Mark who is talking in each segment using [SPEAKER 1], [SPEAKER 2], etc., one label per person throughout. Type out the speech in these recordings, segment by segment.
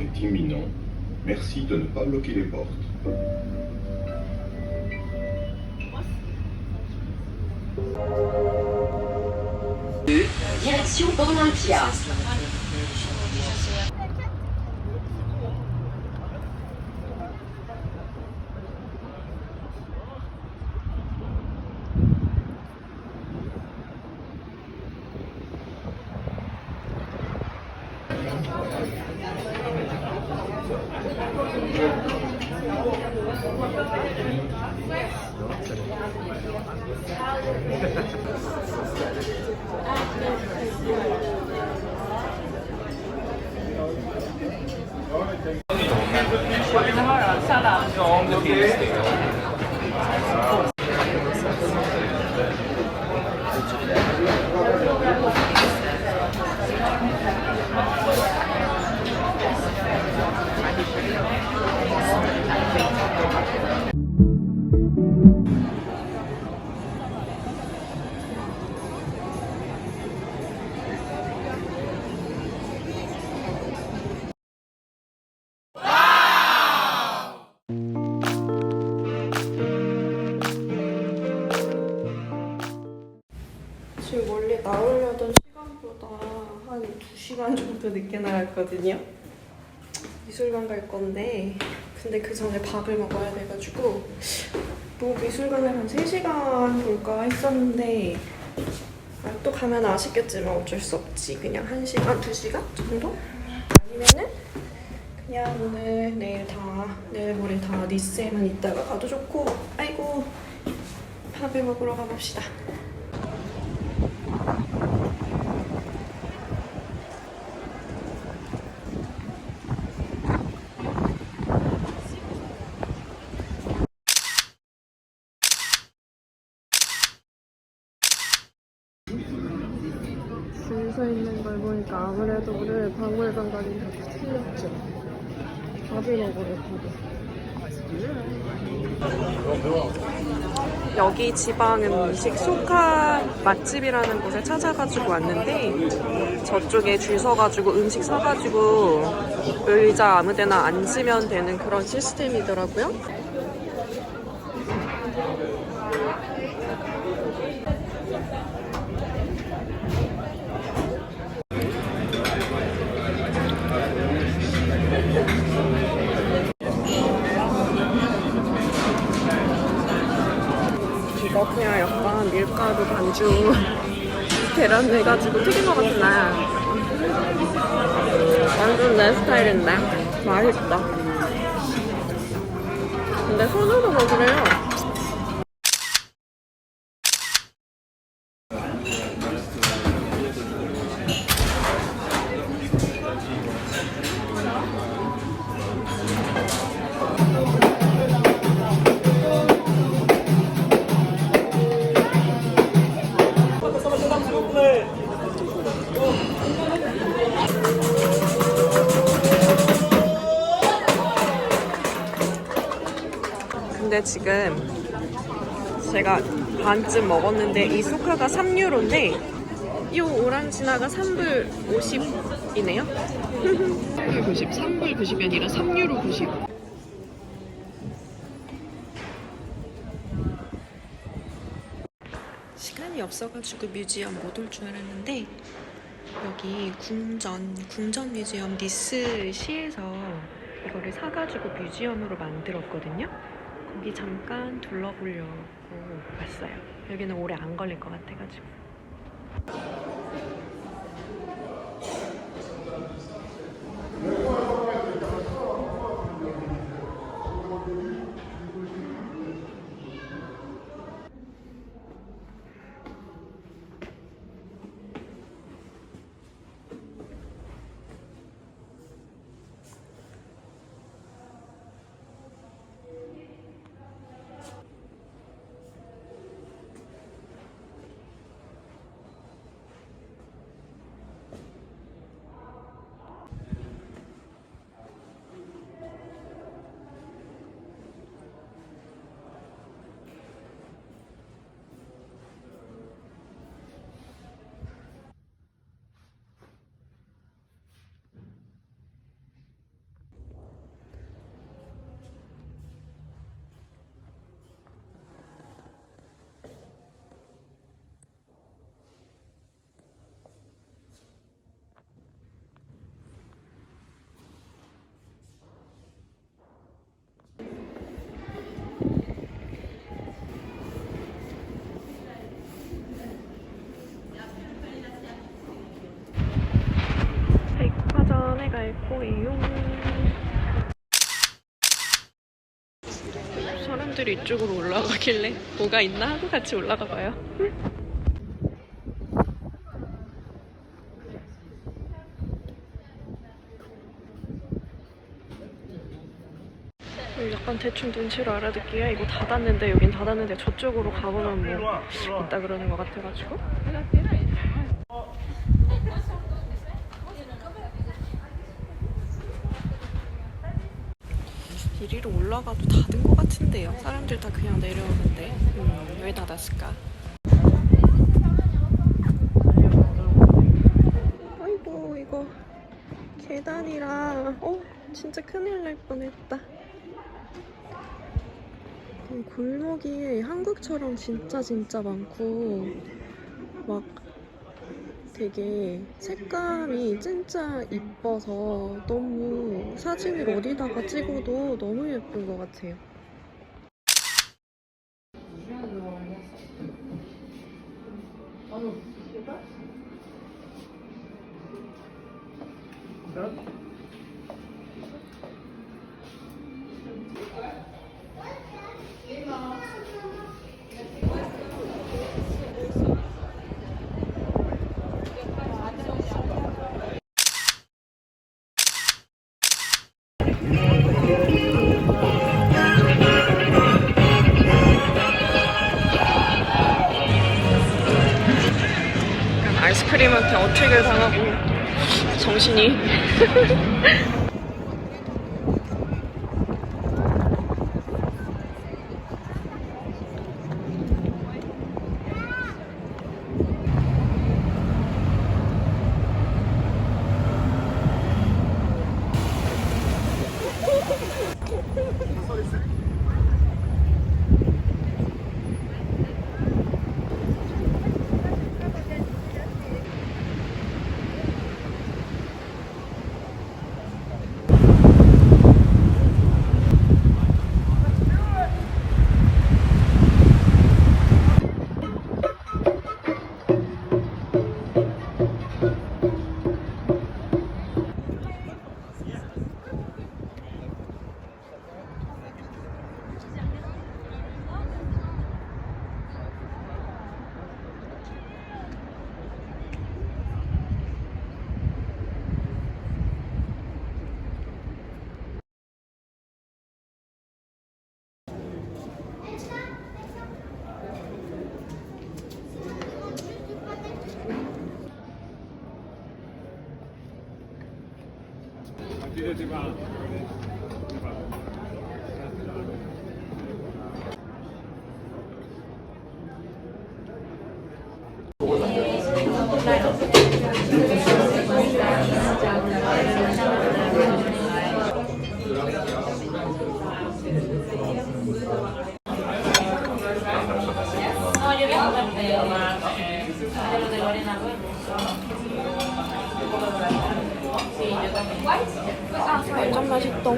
[SPEAKER 1] Est imminent. Merci de ne pas bloquer les portes.
[SPEAKER 2] Direction Olympia.
[SPEAKER 3] 지 2시간 정도 늦게 나왔거든요. 미술관 갈 건데 근데 그 전에 밥을 먹어야 돼가지고 뭐 미술관을 한 3시간 볼까 했었는데 아, 또 가면 아쉽겠지만 어쩔 수 없지. 그냥 1시간, 2시간 정도? 아니면은 그냥 오늘 내일 다 내일 모레 다 니스에만 있다가 가도 좋고 아이고 밥을 먹으러 가봅시다. 걸 보니까 아무래도 박물관 가긴 좀 틀렸죠. 먹으러 가도. 여기 지방 음식 소카 맛집이라는 곳에 찾아가지고 왔는데 저쪽에 줄 서가지고 음식 사가지고 의자 아무 데나 앉으면 되는 그런 시스템이더라고요. 거 그냥 약간 밀가루 반죽 계란 내가지고 튀긴 것 같은 날 완전 내 스타일인데? 맛있다. 근데 손으로 먹으래요 근데 지금 제가 반쯤 먹었는데 이 소카가 3유로인데 이 오랑지나가 3불 50이네요 3불 90, 3불 90이 아니라 3유로 90 시간이 없어가지고 뮤지엄 못 올 줄 알았는데 여기 궁전, 궁전 뮤지엄 니스 시에서 이거를 사가지고 뮤지엄으로 만들었거든요. 거기 잠깐 둘러보려고 왔어요. 여기는 오래 안 걸릴 것 같아가지고. 사람들이 이쪽으로 올라가길래 뭐가 있나 하고 같이 올라가 봐요. 약간 대충 눈치로 알아듣기에 이거 닫았는데 여긴 닫았는데 저쪽으로 가보면 뭐 있다 그러는 것 같아가지고 이리로 올라가도 닫은 것 같은데요. 사람들 다 그냥 내려오는데. 음, 왜 닫았을까? 아이고 이거 계단이라. 어 진짜 큰일 날 뻔했다. 이 골목이 한국처럼 진짜 진짜 많고 막 되게 색감이 진짜 이뻐서 너무 사진을 어디다가 찍어도 너무 예쁜 것 같아요. 약간 아이스크림한테 어택을 당하고 정신이 No, yo voy a hablar de, de lo de Lorena luego. 완전 맛있다.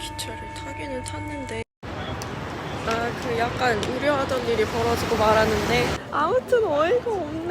[SPEAKER 3] 기차를 타기는 탔는데 나 그 약간 우려하던 일이 벌어지고 말았는데 아무튼 어이가 없네요.